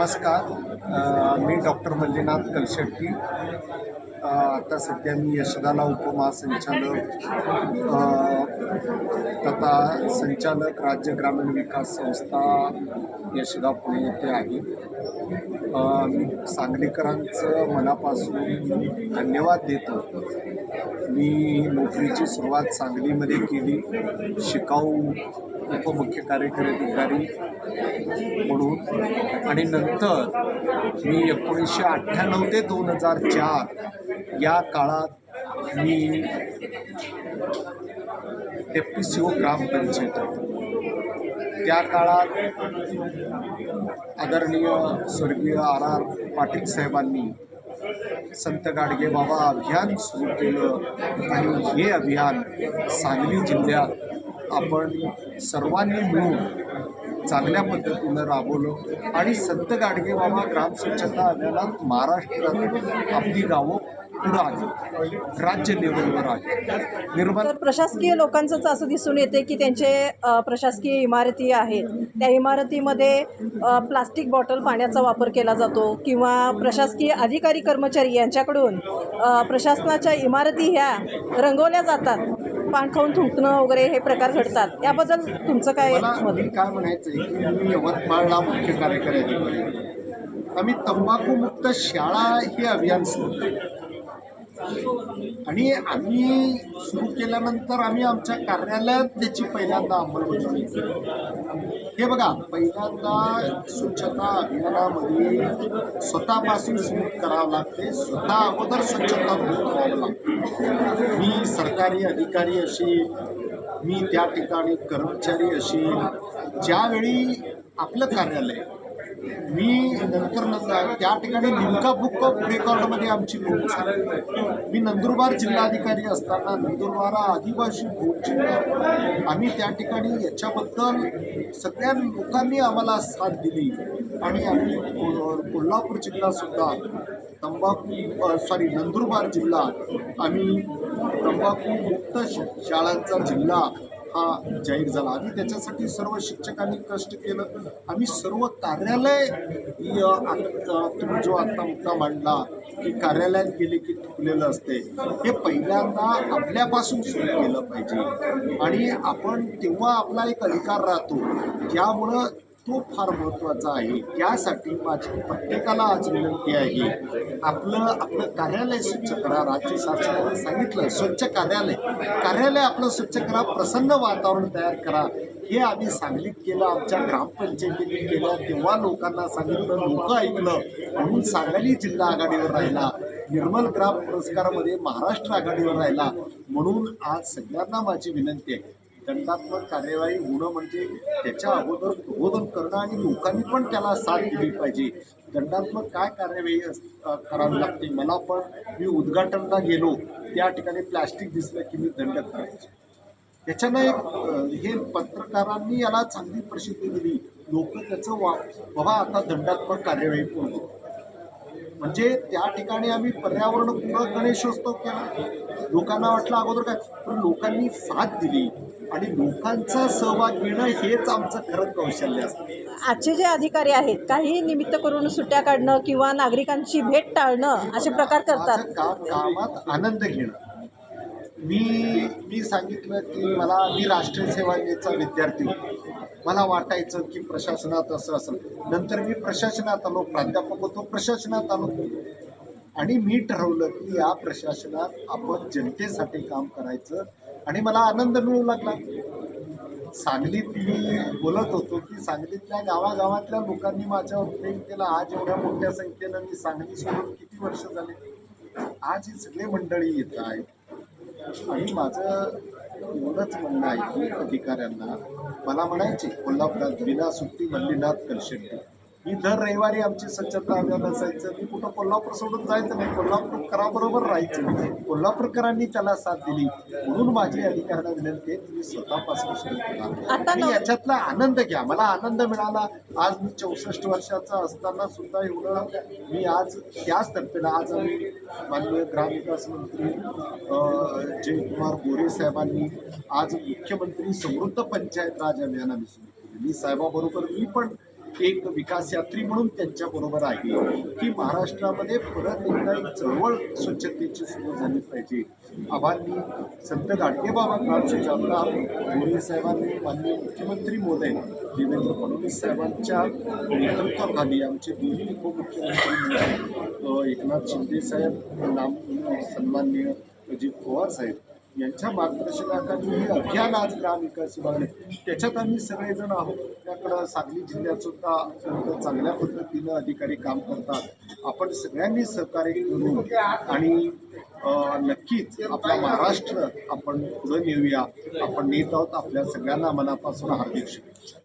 नमस्कार. मी डॉक्टर मल्लीनाथ कलशेट्टी. आता सध्या मी यशदाला उपमहासंचालक तथा संचालक राज्य ग्रामीण विकास संस्था यशदा पुणे येथे आहे. मी सांगलीकरांचं मनापासून धन्यवाद देतो. मी नोकरीची सुरुवात सांगलीमध्ये केली शिकाऊ उपमुख्य कार्यकारी अधिकारी म्हणून. आणि नंतर मी एकोणीसशे अठ्ठ्याण्णव ते दोन हजार चार या काळात मी डेप्टी सी ओ ग्रामपंचायत त्या काळात आदरणीय स्वर्गीय आर आर पाटील साहेबांनी संत गाडगे बाबा अभियान सुरू केलं. आणि हे अभियान सांगली जिल्ह्यात आपण सर्वांनी मिळून चांगल्या पद्धतीनं राबवलं आणि संत गाडगे बाबा ग्राम स्वच्छता अभियानात महाराष्ट्रात आपली गावं पुढं आली. राज्य लेवलवर आली. निर्माण प्रशासकीय लोकांचंच असं दिसून येते की त्यांचे प्रशासकीय इमारती आहेत. त्या इमारतीमध्ये प्लास्टिक बॉटल पाण्याचा वापर केला जातो किंवा प्रशासकीय अधिकारी कर्मचारी यांच्याकडून प्रशासनाच्या इमारती ह्या रंगवल्या जातात. पान खाऊन थुंकणं वगैरे हे प्रकार घडतात. याबद्दल तुमचं काय मला काय म्हणायचं आहे की मी यवतमाळला मुख्य कार्यकारी अधिकारी. आम्ही तंबाखूमुक्त शाळा हे अभियान सुरू केलं. आणि आम्ही सुरू केल्यानंतर आम्ही आमच्या कार्यालयात त्याची पहिल्यांदा अंमलबजावणी केली. हे बघा पहिल्यांदा स्वच्छता अभियानामध्ये स्वतःपासून सुरू करावं लागते स्वतः अगोदर स्वच्छता करावं लागते. मी सरकारी अधिकारी अशी मी त्या ठिकाणी कर्मचारी अशी. ज्यावेळी आपलं कार्यालय मी नंतर नंतर त्या ठिकाणी लिमका बुक ऑफ रेकॉर्डमध्ये आमची नोंद झाली मी नंदुरबार जिल्हाधिकारी असताना नंदुरबार हा आदिवासी भूत जिल्हा. आम्ही त्या ठिकाणी याच्याबद्दल सगळ्या लोकांनी आम्हाला साथ दिली. आणि आम्ही कोल्हापूर जिल्हासुद्धा तंबाखू सॉरी नंदुरबार जिल्हा आम्ही तंबाखू मुक्त शाळांचा जिल्हा हा जाहीर झाला. आम्ही त्याच्यासाठी सर्व शिक्षकांनी कष्ट केलं. आम्ही सर्व कार्यालय आ- तुम्ही जो आत्ता मुद्दा मांडला की कार्यालयात गेले की थुकलेलं असते हे पहिल्यांदा आपल्यापासून सुरू केलं पाहिजे. आणि आपण तेव्हा आपला एक अधिकार राहतो. त्यामुळं तो फार महत्त्वाचा आहे. त्यासाठी माझी प्रत्येकाला आज विनंती आहे. आपलं आपलं कार्यालय स्वच्छ करा. राज्य शासनाने सांगितलं स्वच्छ कार्यालय. कार्यालय आपलं स्वच्छ करा प्रसन्न वातावरण तयार करा. हे आम्ही सांगलीत केलं आमच्या ग्रामपंचायतीने केलं तेव्हा लोकांना सांगितलं लोक ऐकलं. म्हणून सांगली जिल्हा आघाडीवर राहिला. निर्मल ग्राम पुरस्कारामध्ये महाराष्ट्र आघाडीवर राहिला. म्हणून आज सगळ्यांना माझी विनंती आहे. दंडात्मक कार्यवाही होणं म्हणजे त्याच्या अगोदर प्रबोधन करणं आणि लोकांनी पण त्याला साथ दिली पाहिजे. दंडात्मक काय कार्यवाही करावी लागते? मला पण मी उद्घाटनला गेलो त्या ठिकाणी प्लॅस्टिक दिसलं की मी दंड करायचो. त्याच्यानं एक हे पत्रकारांनी याला चांगली प्रसिद्धी दिली. लोक त्याचं वा बाबा आता दंडात्मक कार्यवाही पूर्ण म्हणजे त्या ठिकाणी आम्ही पर्यावरणपूरक गणेशोत्सव केला. लोकांना वाटलं अगोदर काय? पण लोकांनी साथ दिली. आणि लोकांचा सहभाग घेणं हेच आमचं खरं कौशल्य असतं. आजचे जे अधिकारी आहेत काही निमित्त करून सुट्ट्या काढणं किंवा नागरिकांची भेट टाळणं असे प्रकार करतात. काम कामात आनंद घेणं. मी मी सांगितलं की मला मी राष्ट्रीय सेवाचा विद्यार्थी होतो. मला वाटायचं की प्रशासनात असं असं. नंतर मी प्रशासनात आलो प्राध्यापक होतो प्रशासनात आलो. आणि मी ठरवलं की या प्रशासनात आपण जनतेसाठी काम करायचं आणि मला आनंद मिळू लागला. सांगलीत मी बोलत होतो की सांगलीतल्या गावागावातल्या लोकांनी माझ्यावर प्रेम केला. आज एवढ्या मोठ्या संख्येनं मी सांगली सोडून किती वर्ष झाले? आज ही सगळे मंडळी येत आहेत. आणि माझं एवढंच म्हणणं आहे की अधिकाऱ्यांना मला म्हणायचे कोल्हापुरात विना सुट्टी मल्लीनाथ कलशेट्टी. मी दर रविवारी आमची स्वच्छता अभियान असायचं. मी कुठं कोल्हापूर सोडून जायचं नाही. कोल्हापूरकराबरोबर राहायचं. कोल्हापूरकरांनी त्याला साथ दिली. म्हणून माझी अधिकाऱ्यांना विनंती आहे तुम्ही स्वतःपासून सुरू करा. याच्यातला आनंद घ्या. मला आनंद मिळाला. आज मी चौसष्ट वर्षाचा असताना सुद्धा एवढं मी आज त्याच तर्फेला आज आम्ही माननीय ग्रामविकास मंत्री जयकुमार गोरे साहेबांनी आज मुख्यमंत्री समृद्ध पंचायत राज अभियान आम्ही सुरू केलं. मी साहेबाबरोबर मी पण एक विकास यात्री म्हणून त्यांच्याबरोबर आहे. की महाराष्ट्रामध्ये परत एकदा एक चळवळ स्वच्छतेची सुरू झाली पाहिजे. आव्हांनी संत गाडगेबाबा ग्राम सुजाता साहेबांनी माननीय मुख्यमंत्री मोदय देवेंद्र फडणवीस साहेबांच्या नेतृत्वाखाली आमचे दोन्ही उपमुख्यमंत्री एकनाथ शिंदे साहेब नाम सन्माननीय अजित पवार साहेब यांच्या मार्गदर्शनाखाली हे अभियान आज ग्रामविकास विभागाने त्याच्यात आम्ही सगळेजण आहोत. त्याकडं सांगली जिल्ह्यात सुद्धा अत्यंत चांगल्या पद्धतीनं अधिकारी काम करतात. आपण सगळ्यांनी सहकार्य करू आणि नक्कीच आपला महाराष्ट्र आपण पुढे नेऊया. आपण नेत आहोत आपल्या सगळ्यांना मनापासून हार्दिक शुभेच्छा.